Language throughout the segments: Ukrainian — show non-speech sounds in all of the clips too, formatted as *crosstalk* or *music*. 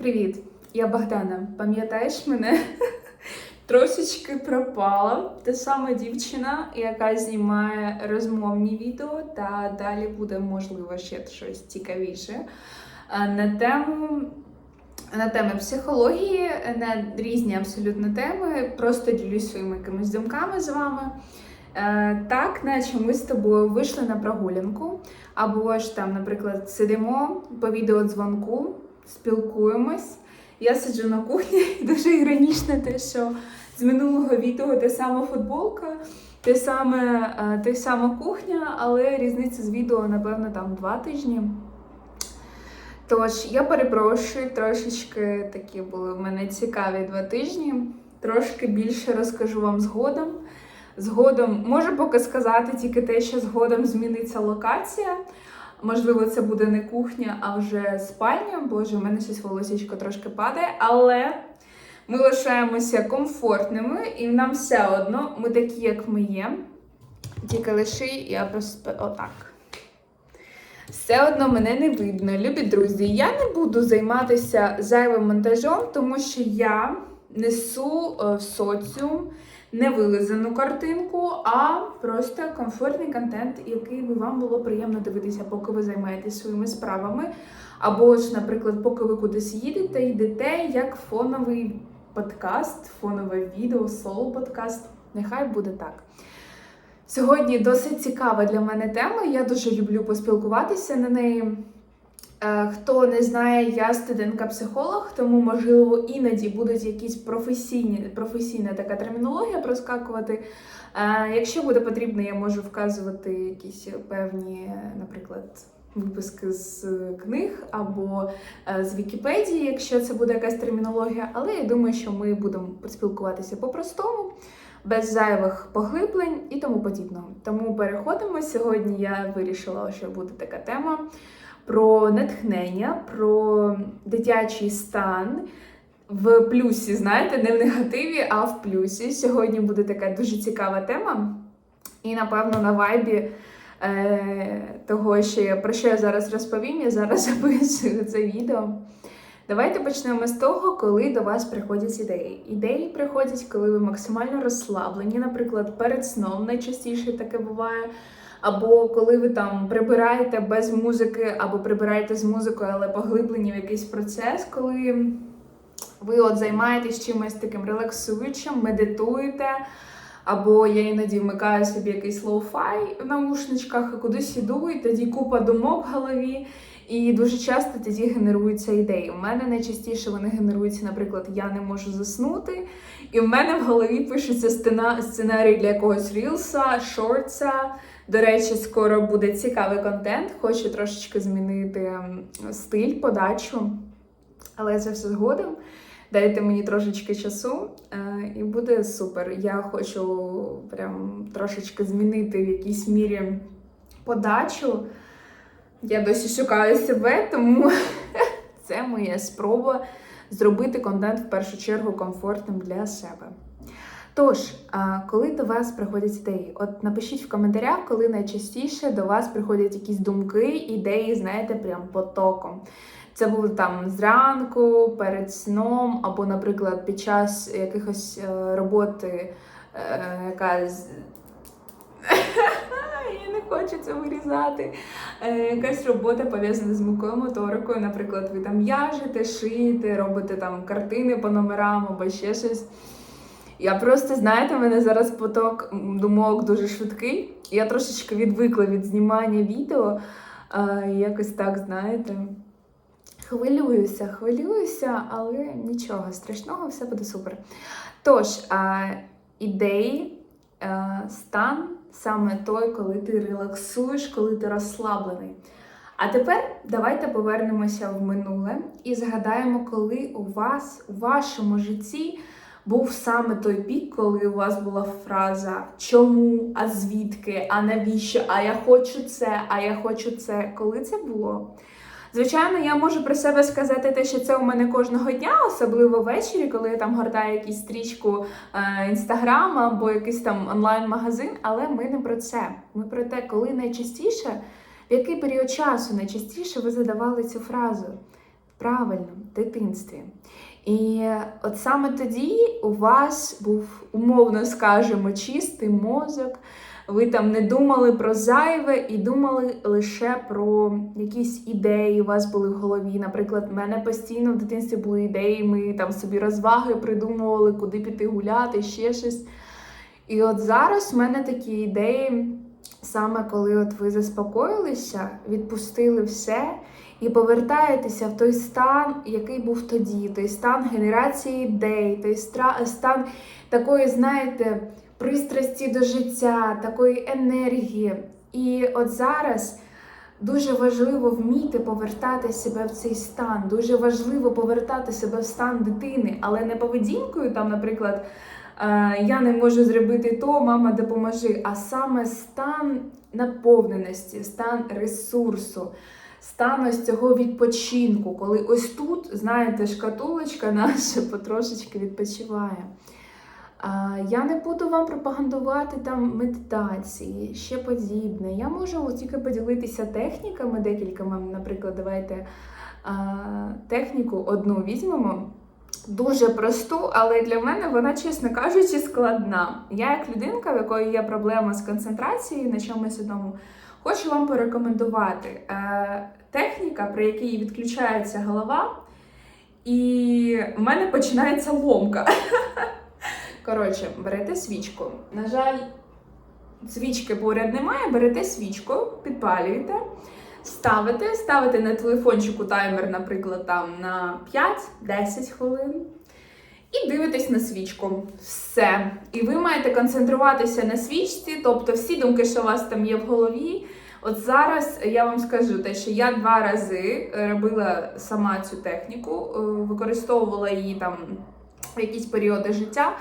Привіт, я Богдана. Пам'ятаєш мене? *laughs* Трошечки пропала. Та сама дівчина, яка знімає розмовні відео, та далі буде, можливо, ще щось цікавіше. На тему, на теми психології, на різні абсолютно теми. Просто ділюсь своїми якимись думками з вами. Е, Так, наче ми з тобою вийшли на прогулянку, або ж там, наприклад, сидимо по відеодзвонку, спілкуємось. Я сиджу на кухні, і дуже іронічно те, що з минулого відео те сама футболка, те саме, е, те сама кухня, але різниця з відео, напевно, там два тижні. Тож, я перепрошую, трошечки такі були в мене цікаві два тижні. Трошки більше розкажу вам згодом. Згодом можу поки сказати тільки те, що згодом зміниться локація. Можливо, це буде не кухня, а вже спальня. Боже, у мене щось волосічко трошки падає, але ми лишаємося комфортними, і нам все одно, ми такі, як ми є. Тільки лише я просто отак. Все одно мене не видно, любі друзі. Я не буду займатися зайвим монтажом, тому що я несу е, в соціум не вилизану картинку, а просто комфортний контент, який би вам було приємно дивитися, поки ви займаєтесь своїми справами. Або ж, наприклад, поки ви кудись їдете, йдете як фоновий подкаст, фонове відео, соло-подкаст. Нехай буде так. Сьогодні досить цікава для мене тема. Я дуже люблю поспілкуватися на неї. Е, Хто не знає, я студентка-психолог, тому можливо іноді будуть якісь професійні, професійна така термінологія проскакувати. Е, Якщо буде потрібно, я можу вказувати якісь певні, наприклад, виписки з книг або е, з Вікіпедії, якщо це буде якась термінологія. Але я думаю, що ми будемо спілкуватися по-простому. Без зайвих поглиблень і тому подібного. Тому переходимо. Сьогодні я вирішила, що буде така тема про натхнення, про дитячий стан в плюсі, знаєте, не в негативі, а в плюсі. Сьогодні буде така дуже цікава тема. І, напевно, на вайбі е, того, що я, про що я зараз розповім, я зараз *laughs* записую це відео. Давайте почнемо з того, коли до вас приходять ідеї. Ідеї приходять, коли ви максимально розслаблені, наприклад, перед сном найчастіше таке буває. Або коли ви там прибираєте без музики, або прибираєте з музикою, але поглиблені в якийсь процес, коли ви от займаєтесь чимось таким релаксуючим, медитуєте. Або я іноді вмикаю собі якийсь лоу-фай в наушничках і кудись іду, і тоді купа думок в голові. І дуже часто тоді генеруються ідеї. У мене найчастіше вони генеруються, наприклад, я не можу заснути, і в мене в голові пишеться сценарій для якогось рілса, шортса. До речі, скоро буде цікавий контент. Хочу трошечки змінити стиль, подачу, але це все згодом. Дайте мені трошечки часу, е, і буде супер. Я хочу прям трошечки змінити в якійсь мірі подачу. Я досі шукаю себе, тому *laughs* це моя спроба зробити контент в першу чергу комфортним для себе. Тож, коли до вас приходять ідеї, от напишіть в коментарях, коли найчастіше до вас приходять якісь думки, ідеї, знаєте, прям потоком. Це було там зранку, перед сном, або, наприклад, під час якихось е, роботи, е, яка *laughs* я не хочу це вирізати. Е, якась робота пов'язана з мукою моторикою. Наприклад, ви там в'яжете, шиєте, робите там картини по номерам або ще щось. Я просто, знаєте, в мене зараз поток думок дуже швидкий. Я трошечки відвикла від знімання відео. А, якось так, знаєте. Хвилююся, хвилююся, але нічого страшного, все буде супер. Тож, а, ідеї, а, стан саме той, коли ти релаксуєш, коли ти розслаблений. А тепер давайте повернемося в минуле і згадаємо, коли у вас у вашому житті був саме той пік, коли у вас була фраза чому, а звідки, а навіщо, а я хочу це, а я хочу це. Коли це було? Звичайно, я можу про себе сказати те, що це у мене кожного дня, особливо ввечері, коли я там гортаю якусь стрічку інстаграма або якийсь там онлайн-магазин, але ми не про це. Ми про те, коли найчастіше, в який період часу найчастіше ви задавали цю фразу. Правильно, в дитинстві. І от саме тоді у вас був, умовно скажемо, чистий мозок. Ви там не думали про зайве і думали лише про якісь ідеї у вас були в голові. Наприклад, в мене постійно в дитинстві були ідеї, ми там собі розваги придумували, куди піти гуляти, ще щось. І от зараз в мене такі ідеї, саме коли от ви заспокоїлися, відпустили все і повертаєтеся в той стан, який був тоді, той стан генерації ідей, той стан такої, знаєте, пристрасті до життя, такої енергії. І от зараз дуже важливо вміти повертати себе в цей стан. Дуже важливо повертати себе в стан дитини, але не поведінкою, там, наприклад, е, я не можу зробити то, мама допоможи, а саме стан наповненості, стан ресурсу. Стан з цього відпочинку, коли ось тут, знаєте, шкатулочка наша потрошечки відпочиває. Я не буду вам пропагандувати там медитації, ще подібне. Я можу тільки поділитися техніками декількома. Наприклад, давайте техніку одну візьмемо. Дуже просту, але для мене вона, чесно кажучи, складна. Я, як людинка, в якої є проблема з концентрацією на чомусь одному, хочу вам порекомендувати е, техніка, при якій відключається голова, і в мене починається ломка. *laughs* Коротше, берете свічку. На жаль, свічки поряд немає, берете свічку, підпалюєте, ставите, ставите на телефончику таймер, наприклад, там на 5-10 хвилин. І дивитесь на свічку. Все. І ви маєте концентруватися на свічці, тобто всі думки, що у вас там є в голові. От зараз я вам скажу те, що я два рази робила сама цю техніку, е, використовувала її там в якісь періоди життя.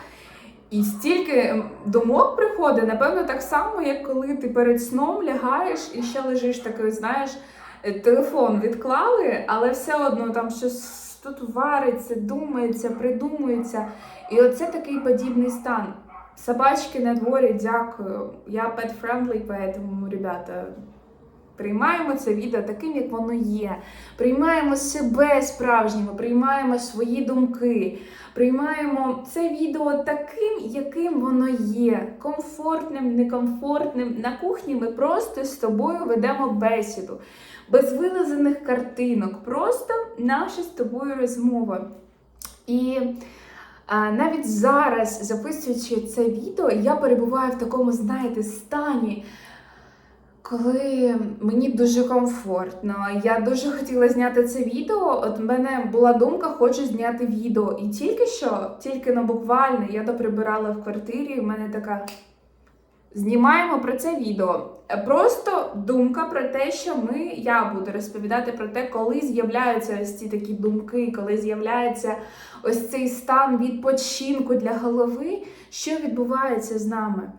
І стільки думок приходить, напевно, так само, як коли ти перед сном лягаєш і ще лежиш такий, знаєш, е, телефон відклали, але все одно там щось тут вариться, думається, придумується. І оце такий подібний стан. Собачки на дворі, дякую. Я pet friendly, поэтому, ребята, приймаємо це відео таким, як воно є. Приймаємо себе справжніми, приймаємо свої думки, приймаємо це відео таким, яким воно є. Комфортним, некомфортним. На кухні ми просто з тобою ведемо бесіду. Без вилазених картинок, просто наша з тобою розмова. І а, навіть зараз, записуючи це відео, я перебуваю в такому, знаєте, стані, коли мені дуже комфортно. Я дуже хотіла зняти це відео. От в мене була думка, хочу зняти відео. І тільки що, тільки ну, буквально я доприбирала в квартирі, і в мене така. Знімаємо про це відео. Просто думка про те, що ми, я буду розповідати про те, коли з'являються ось ці такі думки, коли з'являється ось цей стан відпочинку для голови, що відбувається з нами.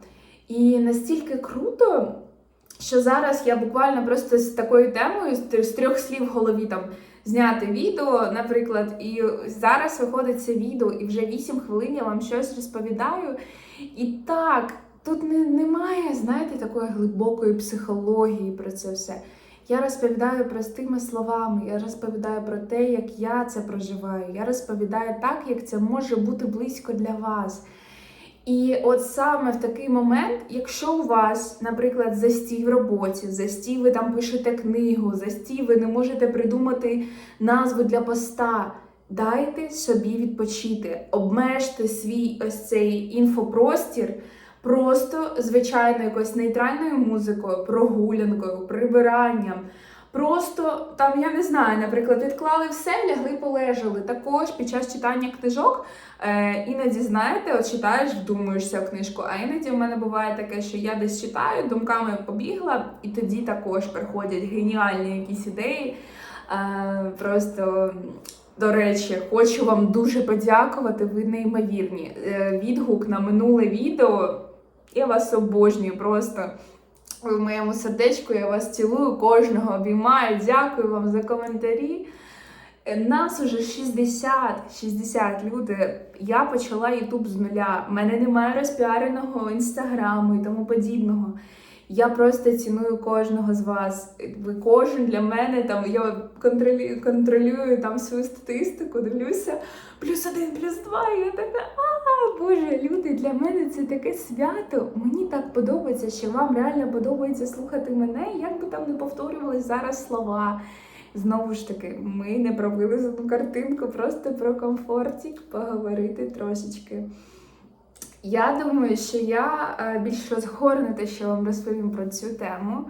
І настільки круто, що зараз я буквально просто з такою темою, з трьох слів в голові там зняти відео, наприклад, і зараз виходить це відео, і вже 8 хвилин я вам щось розповідаю. І так. Тут не, немає, знаєте, такої глибокої психології про це все. Я розповідаю простими словами, я розповідаю про те, як я це проживаю. Я розповідаю так, як це може бути близько для вас. І от саме в такий момент, якщо у вас, наприклад, застій в роботі, застій ви там пишете книгу, застій ви не можете придумати назву для поста. Дайте собі відпочити, обмежте свій ось цей інфопростір. Просто звичайно якоюсь нейтральною музикою, прогулянкою, прибиранням. Просто там, я не знаю, наприклад, відклали все, лягли, полежали. Також під час читання книжок е, іноді, знаєте, от читаєш, вдумуєшся в книжку. А іноді в мене буває таке, що я десь читаю, думками побігла, і тоді також приходять геніальні якісь ідеї. Е, просто. До речі, хочу вам дуже подякувати. Ви неймовірні. Е, Відгук на минуле відео. Я вас обожнюю просто в моєму сердечку. Я вас цілую, кожного обіймаю. Дякую вам за коментарі. Е, Нас уже 60, 60 люди. Я почала Ютуб з нуля. У мене немає розпіареного інстаграму і тому подібного. Я просто ціную кожного з вас. Ви кожен для мене там я контролюю, контролюю там свою статистику, дивлюся. Плюс один, плюс два. І я така, а боже, люди, для мене це таке свято. Мені так подобається, що вам реально подобається слухати мене, як би там не повторювались зараз слова. Знову ж таки, ми не про вилизану картинку, просто про комфортик поговорити трошечки. Я думаю, що я е, більш розгорнута, що вам розповім про цю тему.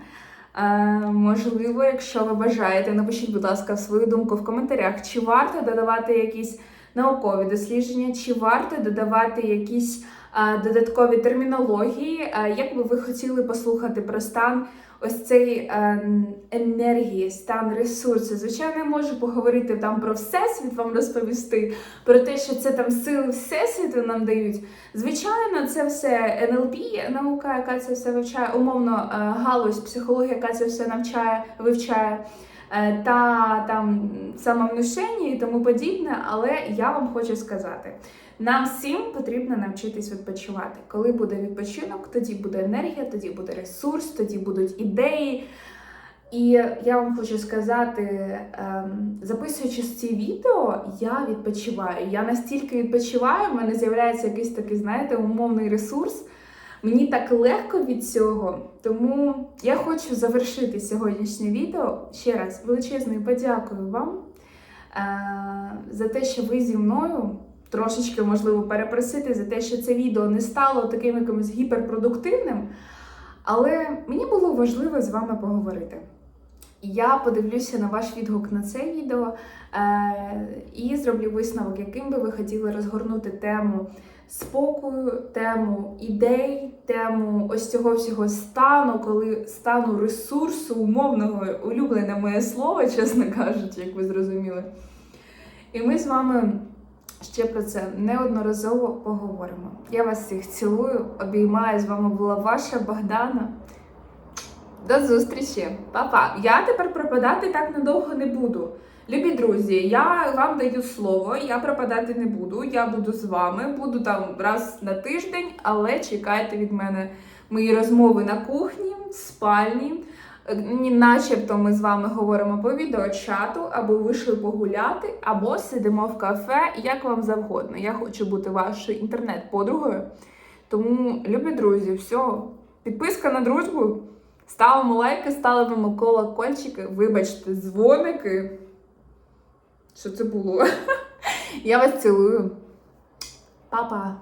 Е, можливо, якщо ви бажаєте, напишіть, будь ласка, свою думку в коментарях, чи варто додавати якісь наукові дослідження, чи варто додавати якісь додаткові термінології, е, як би ви хотіли послухати про стан ось цей е, енергії, стан ресурсу. Звичайно, я можу поговорити там про всесвіт, вам розповісти, про те, що це там сили всесвіту нам дають. Звичайно, це все НЛП, наука, яка це все вивчає, умовно, е, галузь, психологія, яка це все навчає, вивчає. е, Та там самовнушення і тому подібне, але я вам хочу сказати: нам всім потрібно навчитись відпочивати. Коли буде відпочинок, тоді буде енергія, тоді буде ресурс, тоді будуть ідеї. І я вам хочу сказати, ем, записуючи ці відео, я відпочиваю. Я настільки відпочиваю, в мене з'являється якийсь такий, знаєте, умовний ресурс. Мені так легко від цього, тому я хочу завершити сьогоднішнє відео ще раз величезною подякую вам е, за те, що ви зі мною трошечки можливо перепросити за те, що це відео не стало таким якимось гіперпродуктивним. Але мені було важливо з вами поговорити. Я подивлюся на ваш відгук на це відео е, і зроблю висновок, яким би ви хотіли розгорнути тему спокою, тему ідей, тему ось цього всього стану, коли стану ресурсу, умовного, улюблене моє слово, *laughs* чесно кажучи, як ви зрозуміли. І ми з вами ще про це неодноразово поговоримо. Я вас всіх цілую, обіймаю. З вами була ваша Богдана. До зустрічі, Па-па! Я тепер пропадати так надовго не буду. Любі друзі, я вам даю слово, я пропадати не буду. Я буду з вами, буду там раз на тиждень, але чекайте від мене мої розмови на кухні, спальні. Е, Начебто ми з вами говоримо по відеочату, або вийшли погуляти, або сидимо в кафе, як вам завгодно. Я хочу бути вашою інтернет-подругою. Тому, любі друзі, все, підписка на дружбу. Ставимо лайки, ставимо колокольчики, вибачте, дзвоники. Що це було? *laughs* Я вас цілую. Па-па!